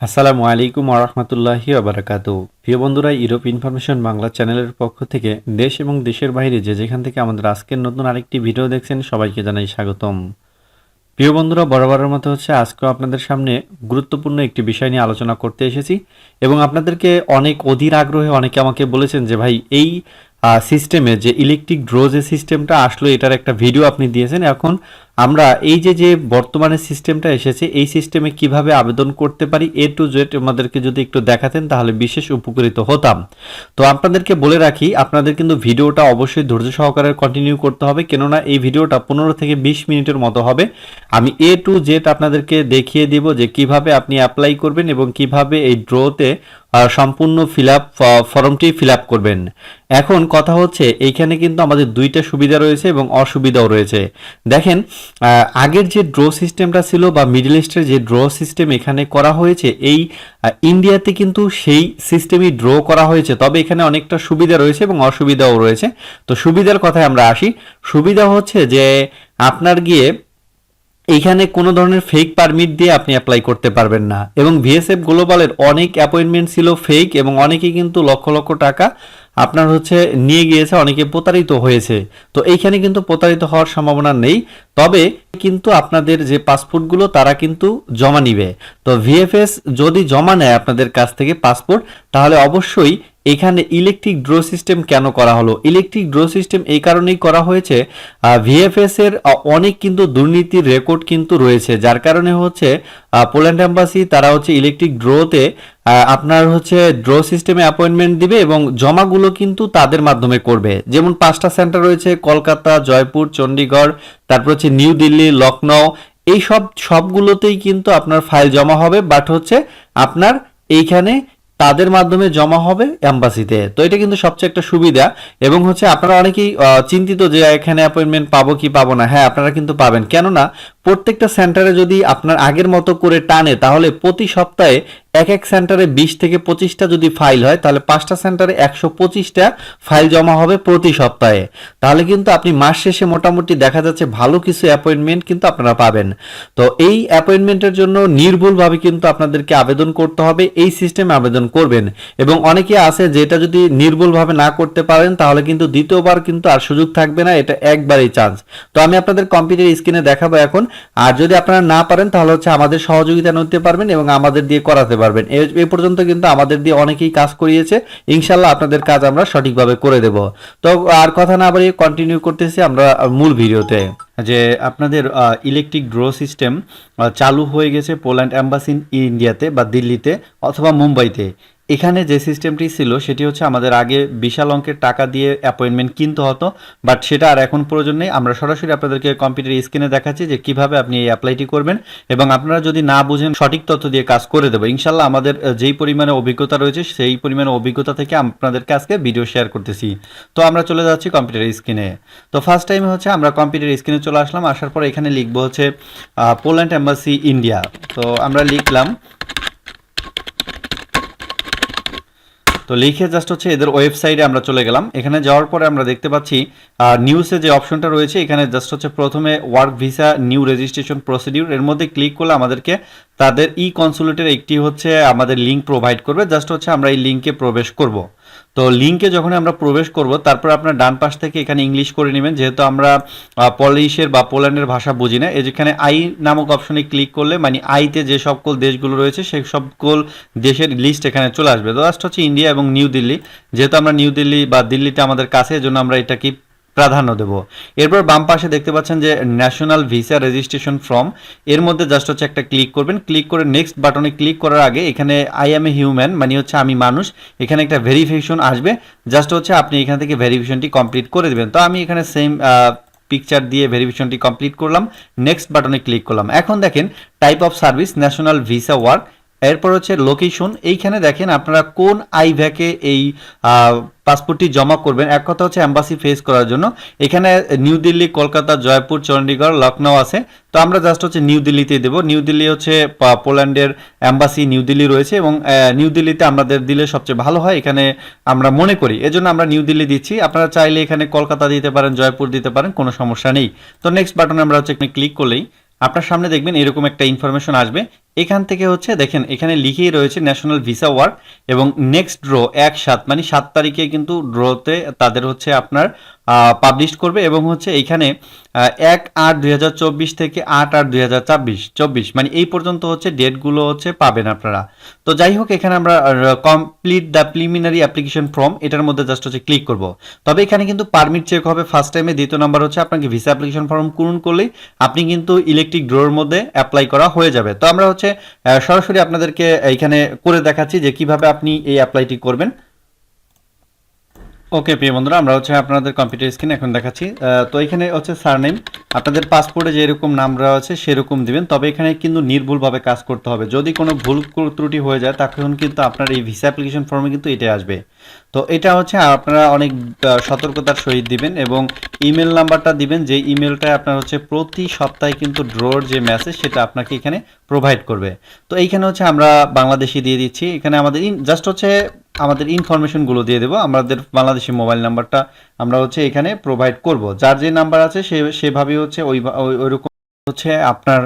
আসসালামু আলাইকুম আরহামতুল্লাহি আবরাকাতু প্রিয় বন্ধুরা ইউরোপ ইনফরমেশন বাংলা চ্যানেলের পক্ষ থেকে দেশ এবং দেশের বাইরে যে যেখান থেকে আমাদের আজকের নতুন আরেকটি ভিডিও দেখছেন, সবাইকে জানাই স্বাগতম। প্রিয় বন্ধুরা, বরাবরের মতো হচ্ছে আজকেও আপনাদের সামনে গুরুত্বপূর্ণ একটি বিষয় নিয়ে আলোচনা করতে এসেছি এবং আপনাদেরকে অনেক অধীর আগ্রহে অনেকে আমাকে বলেছেন যে, ভাই, এই সিস্টেমে যে ইলেকট্রিক ড্র যে সিস্টেমটা আসলো, এটার একটা ভিডিও আপনি দিয়েছেন, এখন আমরা এই যে যে বর্তমানে সিস্টেমটা এসেছে, এই সিস্টেমে কীভাবে আবেদন করতে পারি এ টু জেড আমাদেরকে যদি একটু দেখাতেন, তাহলে বিশেষ উপকৃত হতাম। তো আপনাদেরকে বলে রাখি, আপনাদের কিন্তু ভিডিওটা অবশ্যই ধৈর্য সহকারে কন্টিনিউ করতে হবে, কেননা এই ভিডিওটা পনেরো থেকে বিশ মিনিটের মতো হবে। আমি এ টু জেড আপনাদেরকে দেখিয়ে দিব যে, কীভাবে আপনি অ্যাপ্লাই করবেন এবং কীভাবে এই ড্রোতে সম্পূর্ণ ফিল আপ ফর্মটি ফিল আপ করবেন। এখন কথা হচ্ছে, এইখানে কিন্তু আমাদের দুইটা সুবিধা রয়েছে এবং অসুবিধাও রয়েছে। দেখেন আগের যে ড্র সিস্টেমটা ছিল বা মিডল ইস্টের যে ড্র সিস্টেম এখানে করা হয়েছে, এই ইন্ডিয়াতে কিন্তু সেই সিস্টেমই ড্র করা হয়েছে। তবে এখানে অনেকটা সুবিধা রয়েছে এবং অসুবিধাও রয়েছে। তো সুবিধার কথায় আমরা আসি। সুবিধা হচ্ছে যে আপনার গিয়ে এইখানে কোনো ধরনের ফেক পারমিট দিয়ে আপনি অ্যাপ্লাই করতে পারবেন না। এবং ভিএসএফ গ্লোবালের অনেক অ্যাপয়েন্টমেন্ট ছিল ফেক এবং অনেকে কিন্তু লক্ষ লক্ষ টাকা আপনার হচ্ছে নিয়ে গিয়েছে, অনেকে প্রতারিত হয়েছে। তো এইখানে কিন্তু প্রতারিত হওয়ার সম্ভাবনা নেই। তবে কিন্তু আপনাদের যে পাসপোর্টগুলো, তারা কিন্তু জমা নিবে। তো ভিএফএস যদি জমা নেয় আপনাদের কাছ থেকে পাসপোর্ট, তাহলে অবশ্যই এখানে ইলেকট্রিক ড্র সিস্টেম কেন করা হলো? ইলেকট্রিক ড্র সিস্টেম এই কারণেই করা হয়েছে ভিএফএস এর অনেক কিন্তু দুর্নীতির রেকর্ড কিন্তু রয়েছে। যার কারণে হচ্ছে পোল্যান্ড এম্বাসি তারা হচ্ছে ইলেকট্রিক ড্রোতে আপনার হচ্ছে ড্র সিস্টেমে অ্যাপয়েন্টমেন্ট দিবে এবং জমাগুলো কিন্তু তাদের মাধ্যমে করবে। যেমন পাঁচটা সেন্টার রয়েছে, কলকাতা, জয়পুর চণ্ডীগড় তারপর হচ্ছে নিউ দিল্লি লখনৌ এই সব, সবগুলোতেই কিন্তু আপনার ফাইল জমা হবে। বাট হচ্ছে আপনার এইখানে তাদের মাধ্যমে জমা হবে অ্যাম্বাসিতে তো এটা কিন্তু সবচেয়ে একটা সুবিধা। এবং হচ্ছে আপনারা অনেকেই চিন্তিত যে এখানে অ্যাপয়েন্টমেন্ট পাবো কি পাবো না। হ্যাঁ আপনারা কিন্তু পাবেন। কেননা প্রত্যেকটা সেন্টারে যদি আপনার আগের মতো করে টানে, তাহলে প্রতি সপ্তাহে এক এক সেন্টারে বিশ থেকে পঁচিশটা যদি ফাইল হয়, তাহলে পাঁচটা সেন্টারে একশো পঁচিশটা ফাইল জমা হবে প্রতি সপ্তাহে। তাহলে কিন্তু আপনি মাস শেষে মোটামুটি দেখা যাচ্ছে ভালো কিছু অ্যাপয়েন্টমেন্ট কিন্তু আপনারা পাবেন। তো এই অ্যাপয়েন্টমেন্টের জন্য নির্ভুলভাবে কিন্তু আপনাদেরকে আবেদন করতে হবে, এই সিস্টেমে আবেদন করবেন। এবং অনেকে আছে যে এটা যদি নির্ভুলভাবে না করতে পারেন, তাহলে কিন্তু দ্বিতীয়বার কিন্তু আর সুযোগ থাকবে না, এটা একবারই চান্স তো আমি আপনাদের কম্পিউটার স্ক্রিনে দেখাবো এখন। আর যদি আপনারা না পারেন, তাহলে হচ্ছে আমাদের সহযোগিতা নিতে পারবেন এবং আমাদের দিয়ে করাতে পারবেন। এ- পর্যন্ত কিন্তু আমাদের দিয়ে অনেকেই কাজ করিয়েছে। ইনশাল্লাহ আপনাদের কাজ আমরা সঠিকভাবে করে দেব। তো, আর কথা না বাড়িয়ে কন্টিনিউ করতেছি আমরা মূল ভিডিওতে। যে আপনাদের ইলেকট্রিক ড্র সিস্টেম চালু হয়ে গেছে পোল্যান্ড অ্যাম্বাসি ইন্ডিয়াতে বা দিল্লিতে অথবা মুম্বাইতে। এখানে যে সিস্টেমটি ছিল, সেটি হচ্ছে আমাদের আগে বিশাল অঙ্কের টাকা দিয়ে অ্যাপয়েন্টমেন্ট কিনতে হতো বাট সেটা আর এখন প্রয়োজন নেই। আমরা সরাসরি আপনাদেরকে কম্পিউটার স্ক্রিনে দেখাচ্ছি যে কীভাবে আপনি এই অ্যাপ্লাইটি করবেন, এবং আপনারা যদি না বুঝেন, সঠিক তথ্য দিয়ে কাজ করে দেবো। ইনশাল্লাহ আমাদের যেই পরিমাণে অভিজ্ঞতা রয়েছে, সেই পরিমাণে অভিজ্ঞতা থেকে আপনাদেরকে আজকে ভিডিও শেয়ার করতেছি। তো আমরা চলে যাচ্ছি কম্পিউটার স্ক্রিনে তো ফার্স্ট টাইম হচ্ছে আমরা কম্পিউটার স্ক্রিনে চলে আসলাম, আসার পর এখানে লিখব হচ্ছে পোল্যান্ড এম্বাসি ইন্ডিয়া তো আমরা লিখলাম তো লিখে জাস্ট হচ্ছে এদের ওয়েবসাইটে আমরা চলে গেলাম। এখানে যাওয়ার পরে আমরা দেখতে পাচ্ছি নিউজে যে অপশনটা রয়েছে, এখানে জাস্ট হচ্ছে প্রথমে work visa new registration procedure এর মধ্যে ক্লিক করলে আমাদেরকে তাদের ই কনসুলেটের একটি হচ্ছে আমাদের লিঙ্ক প্রোভাইড করবে। জাস্ট হচ্ছে আমরা এই লিঙ্কে প্রবেশ করব। তো লিঙ্কে যখন আমরা প্রবেশ করব, তারপর আপনার ডান পাশ থেকে এখানে ইংলিশ করে নেবেন। যেহেতু আমরা পলিশের বা পোল্যান্ডের ভাষা বুঝি না, এই যেখানে আই নামক অপশনে ক্লিক করলে মানে আইতে যে সকল দেশগুলো রয়েছে, সেই সকল দেশের লিস্ট এখানে চলে আসবে। তো লাস্ট হচ্ছে ইন্ডিয়া এবং নিউ দিল্লি যেহেতু আমরা নিউ দিল্লি বা দিল্লিতে আমাদের কাছে জন্য আমরা এটাকে প্রাধান্য দেব। এরপর বাম পাশে দেখতে পাচ্ছেন যে ন্যাশনাল ভিসা রেজিস্ট্রেশন ফর্ম এর মধ্যে জাস্ট হচ্ছে একটা ক্লিক করবেন। ক্লিক করে নেক্সট বাটনে ক্লিক করার আগে এখানে আই এম এ হিউম্যান মানে হচ্ছে আমি মানুষ, এখানে একটা ভেরিফিকেশন আসবে। জাস্ট হচ্ছে আপনি এখান থেকে ভেরিফিকেশনটি কমপ্লিট করে দেবেন। তো আমি এখানে সেম পিকচার দিয়ে ভেরিফিকেশনটি কমপ্লিট করলাম নেক্সট বাটনে ক্লিক করলাম। এখন দেখেন type of service national visa work এরপর হচ্ছে লোকেশন এইখানে দেখেন আপনারা কোন আই ভ্যাকে এই পাসপোর্টটি জমা করবেন। এক কথা হচ্ছে অ্যাম্বাসি ফেস করার জন্য। এখানে নিউ দিল্লি কলকাতা জয়পুর চণ্ডীগড় লখনৌ আছে। তো আমরা জাস্ট হচ্ছে নিউ দিল্লিতেই দেবো। নিউ দিল্লি হচ্ছে পোল্যান্ডের অ্যাম্বাসি নিউ দিল্লি রয়েছে এবং নিউ দিল্লিতে আমাদের দিলে সবচেয়ে ভালো হয়। এখানে আমরা মনে করি। এজন্য আমরা নিউ দিল্লি দিচ্ছি। আপনারা চাইলে এখানে কলকাতা দিতে পারেন, জয়পুর দিতে পারেন, কোনো সমস্যা নেই। তো নেক্সট বাটনে আমরা হচ্ছে ক্লিক করলেই আপনার সামনে দেখবেন এরকম একটা ইনফরমেশন আসবে। এখান থেকে হচ্ছে, দেখেন, এখানে লিখেই রয়েছে ন্যাশনাল ভিসা ওয়ার্ক এবং নেক্সট ড্র এক সাত মানে সাত তারিখে কিন্তু ড্রতে তাদের হচ্ছে আপনার পাবলিশ করবে এবং হচ্ছে এখানে এক আট দুই থেকে আট আট দুই চব্বিশ মানে এই পর্যন্ত হচ্ছে ডেটগুলো হচ্ছে পাবেন আপনারা। তো যাই হোক, এখানে আমরা complete the preliminary application form এটার মধ্যে জাস্ট হচ্ছে ক্লিক করব। তবে এখানে কিন্তু পারমিট চেক হবে ফার্স্ট টাইমে দ্বিতীয় নাম্বার হচ্ছে আপনাকে ভিসা অ্যাপ্লিকেশন ফর্ম পূরণ করলেই আপনি কিন্তু ইলেকট্রিক ড্রোর মধ্যে অ্যাপ্লাই করা হয়ে যাবে। তো আমরা হচ্ছে আহ, সরাসরি আপনাদেরকে এইখানে করে দেখাচ্ছি যে কীভাবে আপনি এই অ্যাপ্লাইটি করবেন। ওকে, প্রিয় বন্ধুরা, আমরা হচ্ছে আপনাদের কম্পিউটার স্ক্রিনে এখন দেখাচ্ছি। তো এখানে হচ্ছে সারনেম আপনাদের পাসপোর্টে যেরকম নাম দেওয়া আছে সেরকম দিবেন, তবে এখানে কিন্তু নির্ভুলভাবে কাজ করতে হবে। যদি কোনো ভুল ত্রুটি হয়ে যায়, তখন কিন্তু আপনার এই ভিসা অ্যাপ্লিকেশন ফর্মে কিন্তু এটাই আসবে। তো এটা হচ্ছে আপনারা অনেক সতর্কতার সহিত দিবেন এবং ইমেল নাম্বারটা দিবেন, যে ইমেলটা আপনার হচ্ছে প্রতি সপ্তাহে কিন্তু ড্রোর যে মেসেজ সেটা আপনাকে এখানে প্রোভাইড করবে। তো এইখানে হচ্ছে আমরা বাংলাদেশি দিয়ে দিচ্ছি। এখানে আমাদের জাস্ট হচ্ছে আমাদের ইনফরমেশনগুলো দিয়ে দেবো। আমাদের বাংলাদেশি মোবাইল নাম্বারটা আমরা হচ্ছে এখানে প্রোভাইড করব। যার যে নাম্বার আছে, সে, সেভাবেই হচ্ছে ওই, ওই- ওইরকম হচ্ছে আপনার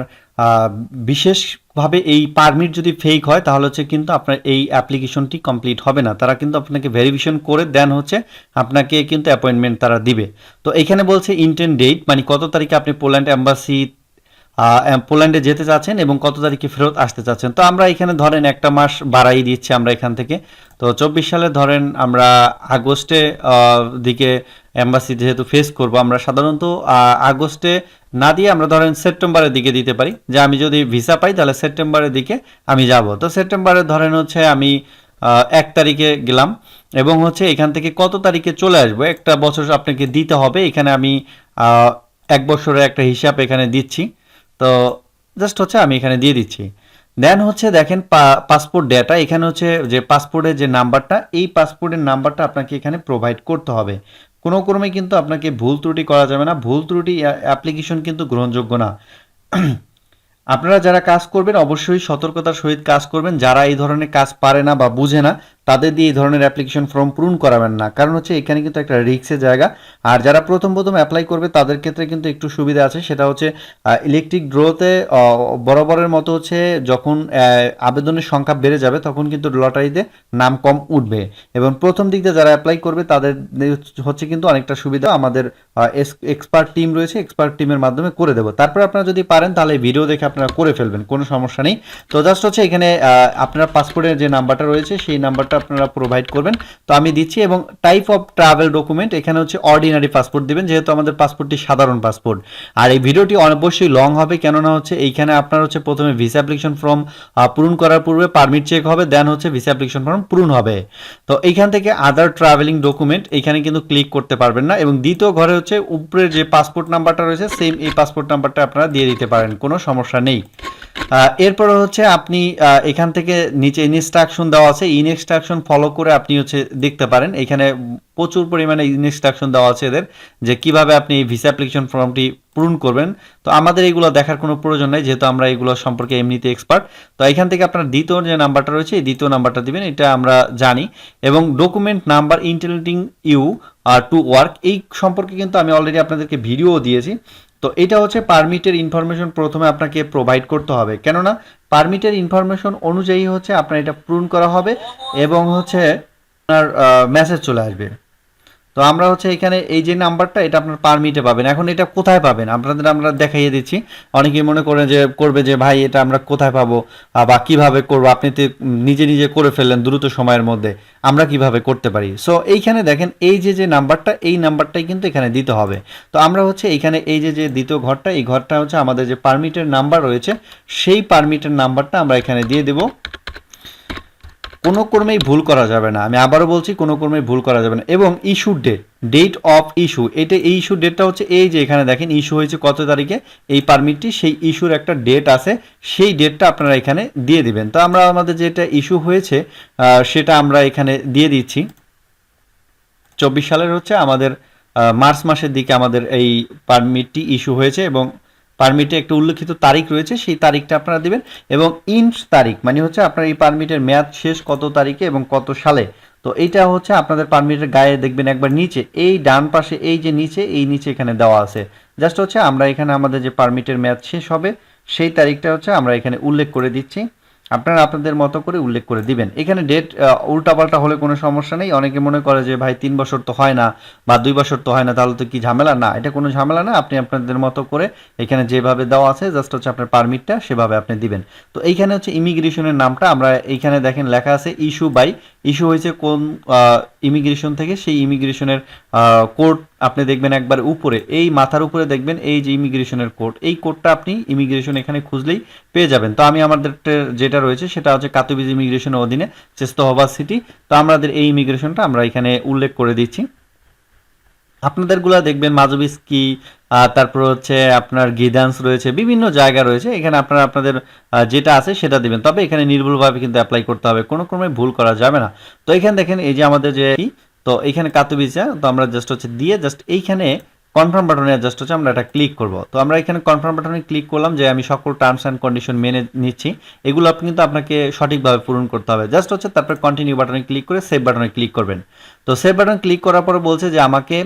বিশেষভাবে এই পারমিট যদি ফেক হয়, তাহলে হচ্ছে কিন্তু আপনার এই অ্যাপ্লিকেশনটি কমপ্লিট হবে না। তারা কিন্তু আপনাকে ভেরিফিকেশন করে দেন হচ্ছে, আপনাকে কিন্তু অ্যাপয়েন্টমেন্ট তারা দিবে। তো এখানে বলছে ইন্টেন ডেট মানে কত তারিখে আপনি পোল্যান্ড অ্যাম্বাসি পোল্যান্ডে যেতে চাচ্ছেন এবং কত তারিখে ফেরত আসতে চাচ্ছেন। তো আমরা এখানে ধরেন একটা মাস বাড়াই দিচ্ছি আমরা এখান থেকে। তো চব্বিশ সালে ধরেন আমরা আগস্টে দিকে অ্যাম্বাসি যেহেতু ফেস করব, আমরা সাধারণত আগস্টে না দিয়ে আমরা ধরেন সেপ্টেম্বরের দিকে দিতে পারি। যে আমি যদি ভিসা পাই, তাহলে সেপ্টেম্বরের দিকে আমি যাব। তো সেপ্টেম্বরে ধরেন হচ্ছে আমি এক তারিখে গেলাম এবং হচ্ছে এখান থেকে কত তারিখে চলে আসব, একটা বছর আপনাকে দিতে হবে। এখানে আমি এক বছরের একটা হিসাব এখানে দিচ্ছি। তো জাস্ট হচ্ছে আমি এখানে দিয়ে দিচ্ছি। দেন হচ্ছে দেখেন পাসপোর্ট ডেটা এখানে হচ্ছে যে পাসপোর্টের যে নাম্বারটা, এই পাসপোর্টের নাম্বারটা আপনাকে এখানে প্রোভাইড করতে হবে। কোনো ক্রমে কিন্তু আপনাকে ভুল ত্রুটি করা যাবে না, ভুল ত্রুটি অ্যাপ্লিকেশন কিন্তু গ্রহণযোগ্য না। আপনারা যারা কাজ করবেন, অবশ্যই সতর্কতার সহিত কাজ করবেন। যারা এই ধরনের কাজ পারে না বা বুঝে না তাদের দিয়ে এই ধরনের অ্যাপ্লিকেশন ফর্ম পূরণ করাবেন না। কারণ হচ্ছে এখানে কিন্তু একটা রিক্সের জায়গা। আর যারা প্রথম প্রথম অ্যাপ্লাই করবে, তাদের ক্ষেত্রে কিন্তু একটু সুবিধা আছে। সেটা হচ্ছে ইলেকট্রিক ড্রোতে বরাবরের মতো হচ্ছে যখন আবেদনের সংখ্যা বেড়ে যাবে, তখন কিন্তু লটারিতে নাম কম উঠবে। এবং প্রথম দিক দিয়ে যারা অ্যাপ্লাই করবে, তাদের হচ্ছে কিন্তু অনেকটা সুবিধা। আমাদের এক্সপার্ট টিম রয়েছে এক্সপার্ট টিমের মাধ্যমে করে দেবো। তারপরে আপনারা যদি পারেন, তাহলে ভিডিও দেখে আপনারা করে ফেলবেন, কোনো সমস্যা নেই। তো জাস্ট হচ্ছে এখানে আপনার পাসপোর্টের যে নাম্বারটা রয়েছে, সেই নাম্বারটা আপনারা প্রোভাইড করবেন। তো আমি দিচ্ছি এবং টাইপ অফ ট্রাভেল ডকুমেন্ট এখানে হচ্ছে অর্ডিনারি পাসপোর্ট দিবেন, যেহেতু আমাদের পাসপোর্টটি সাধারণ পাসপোর্ট আর এই ভিডিওটি অবশ্যই লং হবে, কেননা হচ্ছে এইখানে আপনার হচ্ছে প্রথমে ভিসা অ্যাপ্লিকেশন ফর্ম পূরণ করার পূর্বে পারমিট চেক হবে দেন হচ্ছে ভিসা অ্যাপ্লিকেশন ফর্ম পূরণ হবে। তো এইখান থেকে আদার ট্রাভেলিং ডকুমেন্ট এখানে কিন্তু ক্লিক করতে পারবেন না এবং দ্বিতীয় ঘরে হচ্ছে উপরের যে পাসপোর্ট নাম্বারটা রয়েছে সেম এই পাসপোর্ট নাম্বারটা আপনারা দিয়ে দিতে পারেন, কোনো সমস্যা নেই। এরপরে হচ্ছে আপনি এখান থেকে নিচে ইনস্ট্রাকশন দেওয়া আছে। ইনস্ট্রাকশন ফলো করে আপনি হচ্ছে দেখতে পারেন। এখানে প্রচুর পরিমাণে ইনস্ট্রাকশন দেওয়া আছে এদের, যে কীভাবে আপনি এই ভিসা অ্যাপ্লিকেশন ফর্মটি পূরণ করবেন। তো আমাদের এগুলো দেখার কোনো প্রয়োজন নেই, যেহেতু আমরা এগুলো সম্পর্কে এমনিতে এক্সপার্ট তো এখান থেকে আপনার দ্বিতীয় যে নাম্বারটা রয়েছে, এই দ্বিতীয় নাম্বারটা দিবেন, এটা আমরা জানি। এবং document number entitling you are to work এই সম্পর্কে কিন্তু আমি অলরেডি আপনাদেরকে ভিডিও দিয়েছি। তো এটা হচ্ছে পারমিটের ইনফরমেশন প্রথমে আপনাকে প্রোভাইড করতে হবে। কেননা পারমিটের ইনফরমেশন অনুযায়ী হচ্ছে আপনার এটা পূরণ করা হবে এবং হচ্ছে আপনার মেসেজ চলে আসবে। তো আমরা হচ্ছে এখানে এই যে নাম্বারটা, এটা আপনার পারমিটে পাবেন। এখন এটা কোথায় পাবেন? আপনাদের আমরা দেখাইয়ে দিচ্ছি। অনেকেই মনে করেন যে, করবে যে, ভাই, এটা আমরা কোথায় পাবো? বা কীভাবে করব? আপনি তো নিজে নিজে করে ফেললেন দ্রুত সময়ের মধ্যে। আমরা কীভাবে করতে পারি? সো এইখানে দেখেন, এই যে যে নাম্বারটা, এই নাম্বারটাই কিন্তু এখানে দিতে হবে। তো আমরা হচ্ছে এখানে এই যে যে দ্বিতীয় ঘরটা, এই ঘরটা হচ্ছে আমাদের যে পারমিটের নাম্বার রয়েছে, সেই পারমিটের নাম্বারটা আমরা এখানে দিয়ে দেবো। কোনো কর্মেই ভুল করা যাবে না। আমি আবারও বলছি, কোনো কর্মেই ভুল করা যাবে না। এবং issue date date of issue এটা এই ইস্যু ডেটটা হচ্ছে এই যে এখানে দেখেন ইস্যু হয়েছে কত তারিখে, এই পারমিটটি সেই ইস্যুর একটা ডেট আছে, সেই ডেটটা আপনারা এখানে দিয়ে দিবেন। তো আমরা আমাদের যেটা ইস্যু হয়েছে সেটা আমরা এখানে দিয়ে দিচ্ছি। চব্বিশ সালের হচ্ছে আমাদের মার্চ মাসের দিকে আমাদের এই পারমিটটি ইস্যু হয়েছে এবং পারমিটে একটা উল্লেখিত তারিখ রয়েছে, সেই তারিখটা আপনারা দিবেন এবং ইন্ট তারিখ মানে হচ্ছে আপনার এই পারমিটের মেয়াদ শেষ কত তারিখে এবং কত সালে। তো এইটা হচ্ছে আপনাদের পারমিটের গায়ে দেখবেন একবার নিচে, এই ডান পাশে, এই যে নিচে, এই নিচে এখানে দেওয়া আছে। জাস্ট হচ্ছে আমরা এখানে আমাদের যে পারমিটের মেয়াদ শেষ হবে, সেই তারিখটা হচ্ছে আমরা এখানে উল্লেখ করে দিচ্ছি। আপনারা আপনাদের মতো করে উল্লেখ করে দিবেন। এখানে ডেট উল্টাপাল্টা হলে কোনো সমস্যা নেই। অনেকে মনে করে যে, ভাই, তিন বছর তো হয় না বা দুই বছর তো হয় না, তাহলে তো কি ঝামেলা? না, এটা কোনো ঝামেলা না। আপনি আপনাদের মতো করে এখানে যেভাবে দেওয়া আছে জাস্ট হচ্ছে আপনার পারমিটটা সেভাবে আপনি দিবেন। তো এইখানে হচ্ছে ইমিগ্রেশনের নামটা, আমরা এইখানে দেখেন লেখা আছে ইস্যু বাই ইস্যু হয়েছে কোন ইমিগ্রেশন থেকে, সেই ইমিগ্রেশনের কোড আপনি দেখবেন একবার উপরে, এই মাথার উপরে দেখবেন এই যে ইমিগ্রেশনের কোড, এই কোডটা আপনি ইমিগ্রেশন এখানে খুঁজলেই পেয়ে যাবেন। তো আমি আমাদের যেটা রয়েছে সেটা হচ্ছে কাতুবিজ ইমিগ্রেশনের অধীনে, চেস্তহবা সিটি। তো আমাদের এই ইমিগ্রেশনটা আমরা এখানে উল্লেখ করে দিচ্ছি। আপনাদেরগুলা দেখবেন মাজুবিস কি তারপর হচ্ছে আপনার গিদান্স রয়েছে, বিভিন্ন জায়গা রয়েছে, এখানে আপনারা আপনাদের যেটা আছে সেটা দিবেন। তবে এখানে নির্ভুলভাবে কিন্তু অ্যাপ্লাই করতে হবে, কোনো ক্রমে ভুল করা যাবে না। তো এখানে দেখেন, এই যে আমাদের যে তো এখানে কাতুবিজা তো আমরা জাস্ট হচ্ছে দিয়ে জাস্ট এইখানে কনফার্ম বাটনে জাস্ট হচ্ছে আমরা এটা ক্লিক করব। তো আমরা এখানে কনফার্ম বাটনে ক্লিক করলাম যে আমি সকল টার্মস অ্যান্ড কন্ডিশন মেনে নিচ্ছি। এগুলো আপনি কিন্তু আপনাকে সঠিকভাবে পূরণ করতে হবে। জাস্ট হচ্ছে তারপরে কন্টিনিউ বাটনে ক্লিক করে সেভ বাটনে ক্লিক করবেন। তো সেভ বাটন ক্লিক করার পরে বলছে যে আমাকে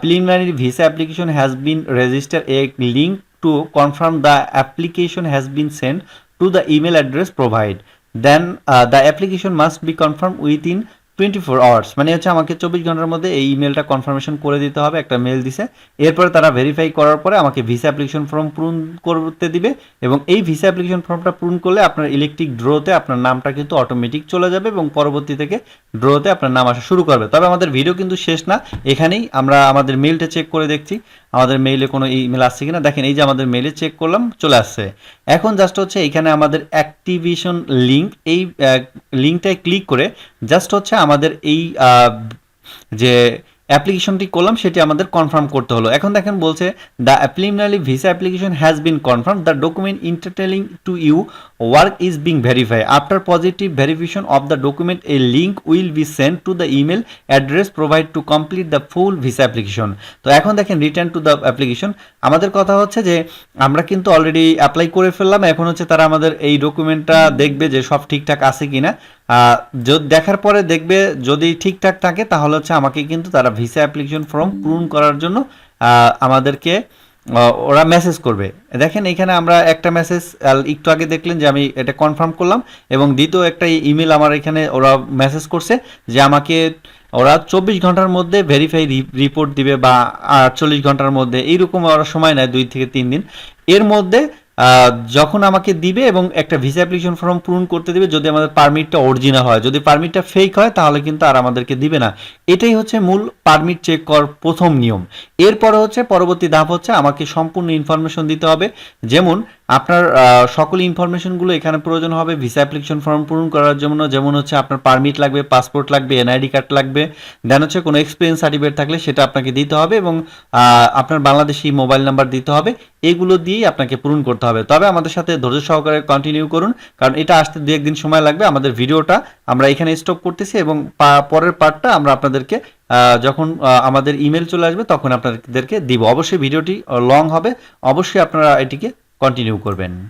preliminary visa application has been register a link to confirm the application has been send to the email address provide then the application must be confirm within twenty four hours মানে হচ্ছে আমাকে চব্বিশ ঘণ্টার মধ্যে এই ইমেলটা কনফার্মেশন করে দিতে হবে, একটা মেল দিছে। এরপরে তারা ভেরিফাই করার পরে আমাকে ভিসা অ্যাপ্লিকেশন ফর্ম পূরণ করতে দিবে এবং এই ভিসা অ্যাপ্লিকেশন ফর্মটা পূরণ করলে আপনার ইলেকট্রিক ড্রোতে আপনার নামটা কিন্তু অটোমেটিক চলে যাবে এবং পরবর্তী থেকে ড্রোতে আপনার নাম আসা শুরু করবে। তবে আমাদের ভিডিও কিন্তু শেষ না, এখানেই আমরা আমাদের মেলটা চেক করে দেখছি। আমাদের মেইলে কোনো ইমেল আসছে কিনা? দেখেন, এই যে আমাদের মেইলে চেক করলাম, চলে আসছে। এখন জাস্ট হচ্ছে এখানে আমাদের অ্যাক্টিভেশন লিঙ্ক এই লিঙ্কটায় ক্লিক করে জাস্ট হচ্ছে আমাদের এই যে অ্যাপ্লিকেশনটি করলাম, সেটি আমাদের কনফার্ম করতে হলো। এখন দেখেন বলছে the preliminary visa application has been confirm the document entitling to you work is being verify after positive verification of the document a link will be send to the email address provide to complete the full visa application তো এখন দেখেন return to the application আমাদের কথা হচ্ছে যে আমরা কিন্তু already apply করে ফেললাম। এখন হচ্ছে তারা আমাদের এই ডকুমেন্টটা দেখবে যে সব ঠিকঠাক আছে আহ, যদি দেখার পরে দেখবে যদি ঠিকঠাক থাকে তাহলে হচ্ছে আমাকে কিন্তু তারা ভিসা অ্যাপ্লিকেশন ফর্ম পূরণ করার জন্য আমাদেরকে ওরা মেসেজ করবে। দেখেন এখানে আমরা একটা মেসেজ একটু আগে দেখলেন যে আমি এটা কনফার্ম করলাম এবং দ্বিতীয় একটা ইমেল আমার এখানে ওরা মেসেজ করছে যে আমাকে ওরা চব্বিশ ঘণ্টার মধ্যে ভেরিফাই রিপোর্ট দিবে বা আটচল্লিশ ঘণ্টার মধ্যে। এইরকম ওরা সময় নেয় দুই থেকে তিন দিন। এর মধ্যে যখন আমাকে দিবে এবং একটা ভিসা অ্যাপ্লিকেশন ফর্ম পূরণ করতে দিবে, যদি আমাদের পারমিটটা অরিজিনাল হয়। যদি পারমিটটা ফেক হয়, তাহলে কিন্তু আর আমাদেরকে দিবে না। এটাই হচ্ছে মূল পারমিট চেক কর প্রথম নিয়ম। এরপরে হচ্ছে, পরবর্তী ধাপ হচ্ছে, আমাকে সম্পূর্ণ ইনফরমেশন দিতে হবে। যেমন আপনার সকল ইনফরমেশনগুলো এখানে প্রয়োজন হবে ভিসা অ্যাপ্লিকেশন ফর্ম পূরণ করার জন্য, যেমন হচ্ছে আপনার পারমিট লাগবে পাসপোর্ট লাগবে এনআইডি কার্ড লাগবে দেন হচ্ছে কোনো এক্সপিরিয়েন্স সার্টিফিকেট থাকলে সেটা আপনাকে দিতে হবে এবং আপনার বাংলাদেশি মোবাইল নাম্বার দিতে হবে, এগুলো দিয়েই আপনাকে পূরণ করতে হবে। তবে আমাদের সাথে ধৈর্য সহকারে কন্টিনিউ করুন, কারণ এটা আসতে দু একদিন সময় লাগবে, আমাদের ভিডিওটা আমরা এখানে স্টপ করতেছি এবং পরের পার্টটা আমরা আপনাদেরকে যখন আমাদের ইমেল চলে আসবে, তখন আপনাদেরকে দিব। অবশ্যই ভিডিওটি লং হবে, অবশ্যই আপনারা এটিকে কন্টিনিউ করবেন।